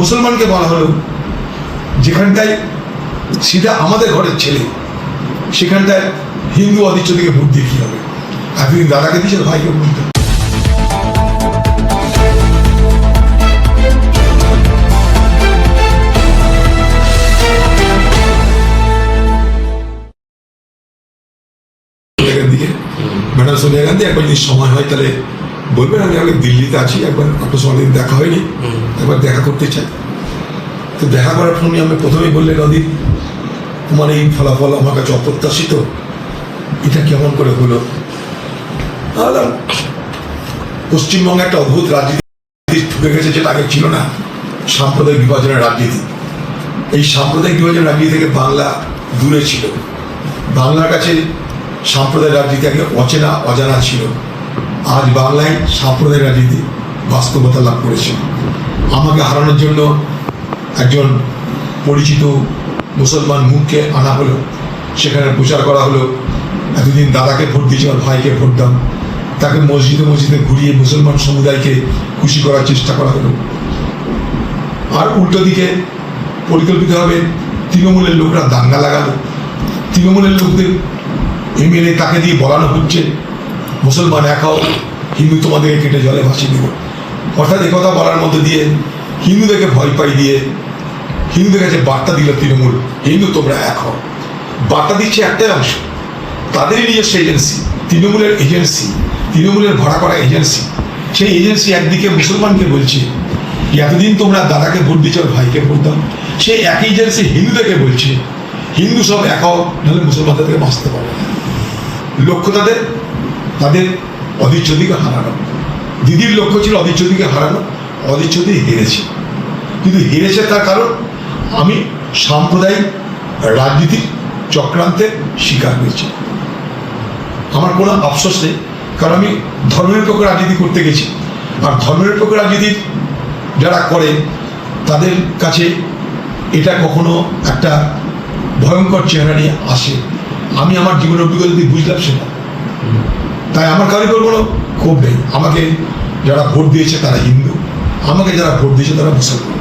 মুসলমানকে বলা হলো, যেখানটায় সেটা আমাদের ঘরের ছেলে, সেখানটায় হিন্দু অদিচ্ছ দিকে ভোট দিয়ে কি হবে? এতদিন দাদাকে দিয়েছে ভাইকে ভোট সোনিয়া গান্ধী, একবার যদি সময় হয় তাহলে বলবেন আমি আগে দিল্লিতে আছি একবার আপনার সঙ্গে দেখা হয়নি। একবার দেখা করতে চাই। তো দেখা করার ফোনে আমি প্রথমেই বললেন অদিত তোমার এই ফলাফল আমার কাছে অপ্রত্যাশিত। এটা কেমন করে হলো? পশ্চিমবঙ্গে একটা অদ্ভুত রাজনীতি ঢুকে গেছে যেটা আগে ছিল না। সাম্প্রদায়িক বিভাজনের রাজনীতি। এই সাম্প্রদায়িক বিভাজনের রাজনীতি থেকে বাংলা দূরে ছিল। বাংলার কাছে সাম্প্রদায়িক রাজনীতি আগে অচেনা অজানা ছিল। আজ বাংলায় সাম্প্রদায়িক রাজনীতি বাস্তবতা লাভ করেছে। আমাকে হারানোর জন্য একজন পরিচিত মুসলমান মুখকে আনা হলো, সেখানে প্রচার করা হলো, এতদিন দাদাকে ভোট দিয়েছে আর ভাইকে ভোট দাম তাকে মসজিদে মসজিদে ঘুরিয়ে মুসলমান সমুদায়কে খুশি করার চেষ্টা করা হলো। আর উল্টো দিকে পরিকল্পিতভাবে তৃণমূলের লোকরা দাঙ্গা লাগালো। তৃণমূলের লোকদের এমএলএ তাকে দিয়ে বলানো হচ্ছে মুসলমান এক হিন্দু তোমাদেরকে কেটে জলে ভাসিয়ে দেব। অর্থাৎ কথা বলার মধ্যে দিয়ে হিন্দুদেরকে ভয় পাই দিয়ে হিন্দুদের কাছে বার্তা দিল তৃণমূল, হিন্দু, তোমরা এক হও। বার্তা দিচ্ছে একটাই অংশ। তাদেরই নিজস্ব এজেন্সি, তৃণমূলের এজেন্সি, তৃণমূলের ভাড়া করা এজেন্সি। সেই এজেন্সি একদিকে মুসলমানকে বলছে, এতদিন তোমরা দাদাকে ভোট দিচ্ছ ভাইকে ভোট দাও। সেই একই এজেন্সি হিন্দুদেরকে বলছে, হিন্দু সব এক নাহলে মুসলমানদের থেকে বাঁচতে পারবে লক্ষ্য তাদের? তাদের অধিচ্ছদিকে হারানো। দিদির লক্ষ্য ছিল অধিচ্ছদিকে হারানো অধিচ্ছদি হেরেছে। কিন্তু হেরেছে তার কারণ, আমি সাম্প্রদায়িক রাজনীতির চক্রান্তের শিকার হয়েছি। আমার কোনো আফসোস নেই, কারণ আমি ধর্মনিরপেক্ষ রাজনীতি করতে গেছি। আর ধর্মের ধর্মনিরপেক্ষ রাজনীতি যারা করে, তাদের কাছে এটা কখনো একটা ভয়ঙ্কর চেহারা নিয়ে আসে। আমি আমার জীবনের অভিজ্ঞতা দিয়ে বুঝলাম সেটা। তাই আমার কারোর উপর কোনো ক্ষোভ নেই। আমাকে যারা ভোট দিয়েছে তারা হিন্দু। আমাকে যারা ভোট দিয়েছে তারা মুসলমান।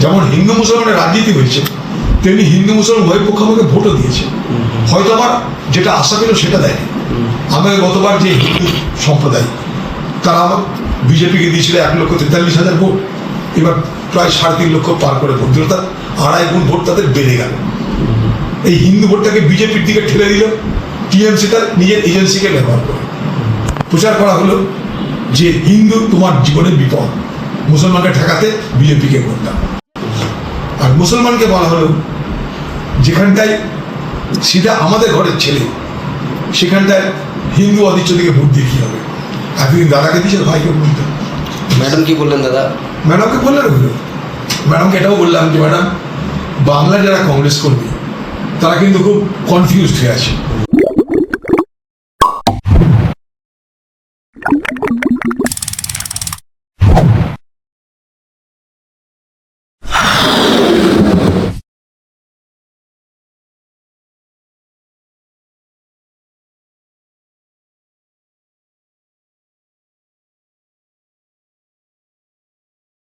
যেমন হিন্দু মুসলমানের রাজনীতি হয়েছে, তেমনি হিন্দু মুসলমান উভয় পক্ষ আমাকে ভোটও দিয়েছে। হয়তো আমার যেটা আশা ছিল সেটা দেয়নি। আমাকে গতবার যে হিন্দু সম্প্রদায়, তারা আমার বিজেপিকে দিয়েছিল এক লক্ষ তেতাল্লিশ হাজার ভোট। এবার প্রায় সাড়ে তিন লক্ষ পার করে ভোট দিল। তার আড়াই গুণ ভোট তাদের বেড়ে গেল। এই হিন্দু ভোটটাকে বিজেপির দিকে ঠেলে দিল। টিএমসি তার নিজের এজেন্সিকে ব্যবহার করে। প্রচার করা হলো যে হিন্দু তোমার জীবনের বিপদ মুসলমানকে ঠেকাতে বিজেপিকে করতাম আর মুসলমানকে বলা হলো যেখানটায় সেটা আমাদের ঘরের ছেলে সেখানটায় হিন্দু অদিচ্ছ দিকে ভোট দিয়ে কি হবে? এতদিন দাদাকে দিয়েছে ভাইকে ভোট দাও ম্যাডাম কি বললেন দাদা? ম্যাডামকে বললেন হলো ম্যাডামকে এটাও বললাম যে ম্যাডাম বাংলার যারা কংগ্রেস কর্মী তারা কিন্তু খুব কনফিউজড হয়ে আছে।